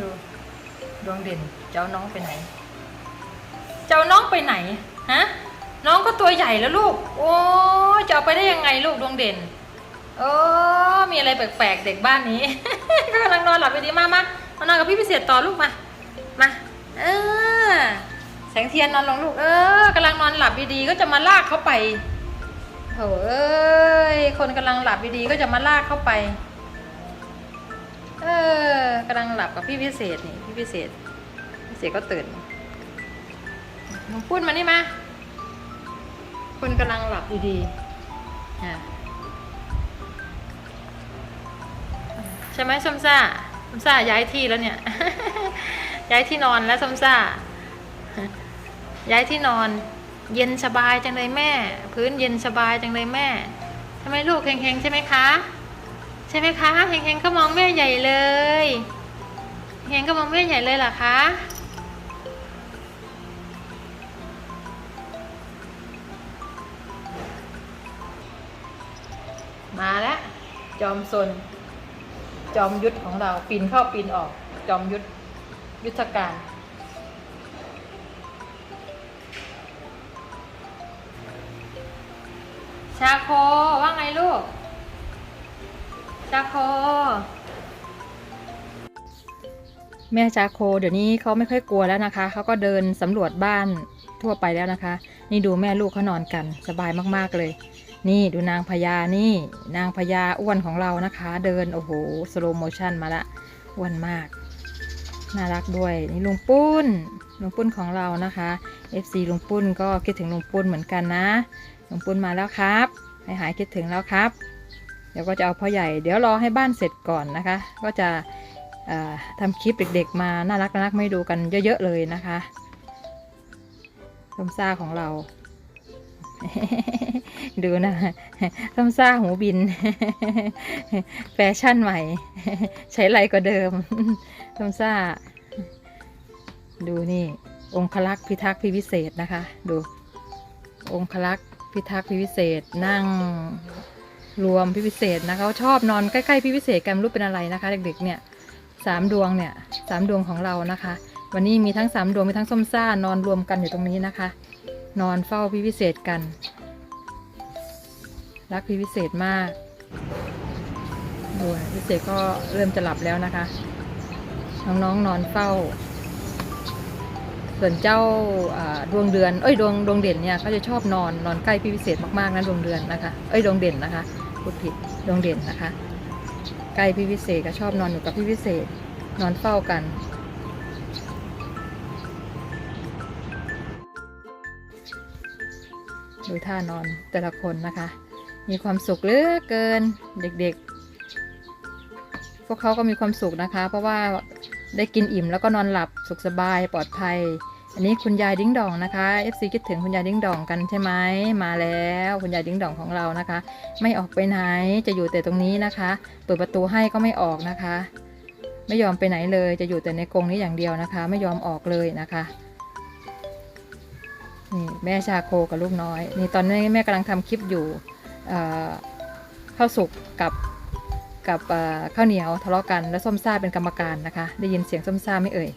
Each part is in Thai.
ดูดวงเด่น เจ้าน้องไปไหน เจ้าน้องไปไหนฮะน้องก็ตัวใหญ่แล้วลูก โอ้จะเอาไปได้ยังไงลูกดวงเด่นเออมีอะไรแปลกๆเด็กบ้านนี้ ก็กำลังนอนหลับไปดีมากมามานอนกับพี่พิเศษต่อลูกมามาเออแสงเทียนนอนลงลูก เออกำลังนอนหลับดีๆก็จะมาลากเขาไปโถเอ้ยคนกำลังหลับดีๆก็จะมาลากเขาไป เออ กำลังหลับกับพี่พิเศษนี่พี่พิเศษพิเศษก็ตื่นหนูพูดมานี่มาคนกำลังหลับดีๆอะใช่ไหมส้มซ่าส้มซ่าย้ายที่แล้วเนี่ย ย้ายที่นอนแล้วส้มซ่า ย้ายที่นอน เย็นสบายจังเลยแม่ พื้นเย็นสบายจังเลยแม่ทำไมลูกเฮงๆใช่ไหมคะ ใช่ไหมคะเฮงๆก็มองแม่ใหญ่เลย เฮงๆก็มองแม่ใหญ่เลยเหรอคะ มาแล้ว จอมซนจอมยุทธของเราปีนเข้าปีนออก จอมยุทธยุทธการชาโคว่าไงลูก ชาโค แม่ชาโค เดี๋ยวนี้เขาไม่ค่อยกลัวแล้วนะคะ เขาก็เดินสำรวจบ้านทั่วไปแล้วนะคะ นี่ดูแม่ลูกเขานอนกันสบายมากๆเลย นี่ดูนางพญานี่ นางพญาอ้วนของเรานะคะ เดินโอ้โหสโลโมชั่นมาละอ้วนมาก น่ารักด้วย นี่ลุงปุ้นลุงปุ้นของเรานะคะ FC ลุงปุ้นก็คิดถึงลุงปุ้นเหมือนกันนะลุงปุ้นมาแล้วครับให้หายคิดถึงแล้วครับ เดี๋ยวก็จะเอาพ่อใหญ่ เดี๋ยวรอให้บ้านเสร็จก่อนนะคะ ก็จะ ทำคลิปเด็กๆ มาน่ารักน่ารักไม่ดูกันเยอะๆเลยนะคะส้มซ่าของเรา ดูนะส้มซ่าหูบิน แฟชั่นใหม่ ใช้ไรกว่าเดิมส้มซ่า ดูนี่ องคลักษ์พิทักษ์พิวิเศษนะคะ ดู องคลักษ์พิทักษ์พิวิเศษนั่งรวมพิวิเศษนะเขาชอบนอนใกล้ๆพิวิเศษกันไม่รู้เป็นอะไรนะคะ เด็กๆเนี่ย สามดวงเนี่ยสามดวงของเรานะคะ วันนี้มีทั้งสามดวงมีทั้งส้มซ่านอนรวมกันอยู่ตรงนี้นะคะ นอนเฝ้าพิวิเศษกัน รักพิวิเศษมากดูพิวิเศษก็เริ่มจะหลับแล้วนะคะน้องๆนอนเฝ้า ส่วนเจ้าดวงเดือน เอ้ยดวงดวงเด่นเนี่ยเขาจะชอบนอนนอนใกล้พี่พิเศษมากๆนะดวงเดือนนะคะ เอ้ยดวงเด่นนะคะพูดผิดดวงเด่นนะคะ ใกล้พี่พิเศษก็ชอบนอนอยู่กับพี่พิเศษ นอนเฝ้ากัน ดูท่านอนแต่ละคนนะคะ มีความสุขเหลือเกินเด็กๆ พวกเขาก็มีความสุขนะคะ เพราะว่าได้กินอิ่มแล้วก็นอนหลับสุขสบายปลอดภัย อันนี้คุณยายดิ้งดองนะคะ FC คิดถึงคุณยายดิ้งดองกันใช่ไหมมาแล้วคุณยายดิ้งดองของเรานะคะ ไม่ออกไปไหนจะอยู่แต่ตรงนี้นะคะเปิดประตูให้ก็ไม่ออกนะคะ ไม่ยอมไปไหนเลยจะอยู่แต่ในกรงนี้อย่างเดียวนะคะ ไม่ยอมออกเลยนะคะนี่แม่ชาโคกับลูกน้อย นี่ตอนนี้แม่กำลังทำคลิปอยู่ข้าวสุกกับกับข้าวเหนียวทะเลาะกัน แล้วส้มซ่าเป็นกรรมการนะคะ ได้ยินเสียงส้มซ่าไม่เอ่ย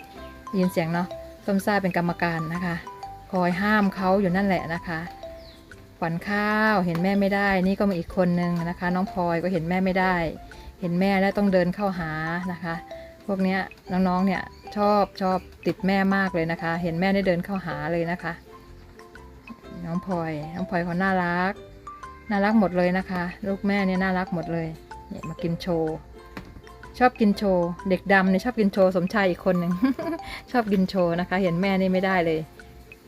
ได้ยินเสียงเนาะ ส้มซ่าเป็นกรรมการนะคะ คอยห้ามเขาอยู่นั่นแหละนะคะ ขวัญข้าวเห็นแม่ไม่ได้ นี่ก็มีอีกคนนึงนะคะ น้องพลอยก็เห็นแม่ไม่ได้ เห็นแม่แล้วต้องเดินเข้าหานะคะ พวกเนี้ยน้องๆเนี่ยชอบชอบติดแม่มากเลยนะคะ เห็นแม่ได้เดินเข้าหาเลยนะคะ น้องพลอยน้องพลอยเขาน่ารัก น่ารักหมดเลยนะคะ ลูกแม่เนี่ยน่ารักหมดเลยเนี่ยมากินโชว์ ชอบกินโชว์ เด็กดำเนี่ยชอบกินโชว์ สมชายอีกคนหนึ่ง ชอบกินโชว์นะคะ เห็นแม่นี่ไม่ได้เลย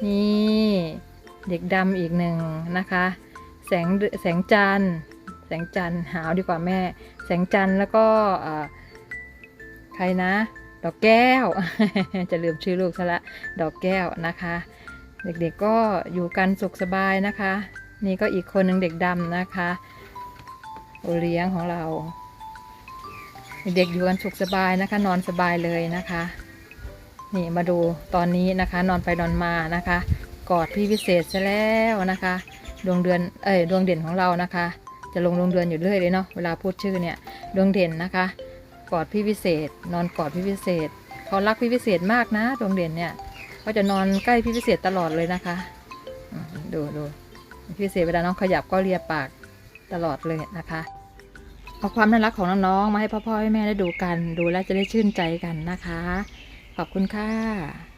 นี่เด็กดำอีกหนึ่งนะคะ แสงแสงจันแสงจันหาวดีกว่าแม่ แสงจันแล้วก็ใครนะ ดอกแก้ว จะลืมชื่อลูกซะละ ดอกแก้วนะคะ เด็กๆก็อยู่กันสุขสบายนะคะ นี่ก็อีกคนหนึ่งเด็กดำนะคะโอเลี้ยงของเรา เด็กอยู่กันสุขสบายนะคะ นอนสบายเลยนะคะ นี่มาดูตอนนี้นะคะ นอนไปนอนมานะคะ กอดพี่วิเศษซะแล้วนะคะ ดวงเดือนเอ้ยดวงเด่นของเรานะคะ จะลงดวงเดือนอยู่เรื่อยเลยเนาะเวลาพูดชื่อเนี่ยดวงเด่นนะคะ กอดพี่วิเศษ นอนกอดพี่วิเศษเขารักพี่พิเศษมากนะดวงเด่นเนี่ยเขาจะนอนใกล้พี่พิเศษตลอดเลยนะคะดูดูพี่พิเศษเวลาน้องขยับก็เลียปากตลอดเลยนะคะ เอาความน่ารักของน้องๆมาให้พ่อๆให้แม่ได้ดูกัน ดูแล้วจะได้ชื่นใจกันนะคะ ขอบคุณค่ะ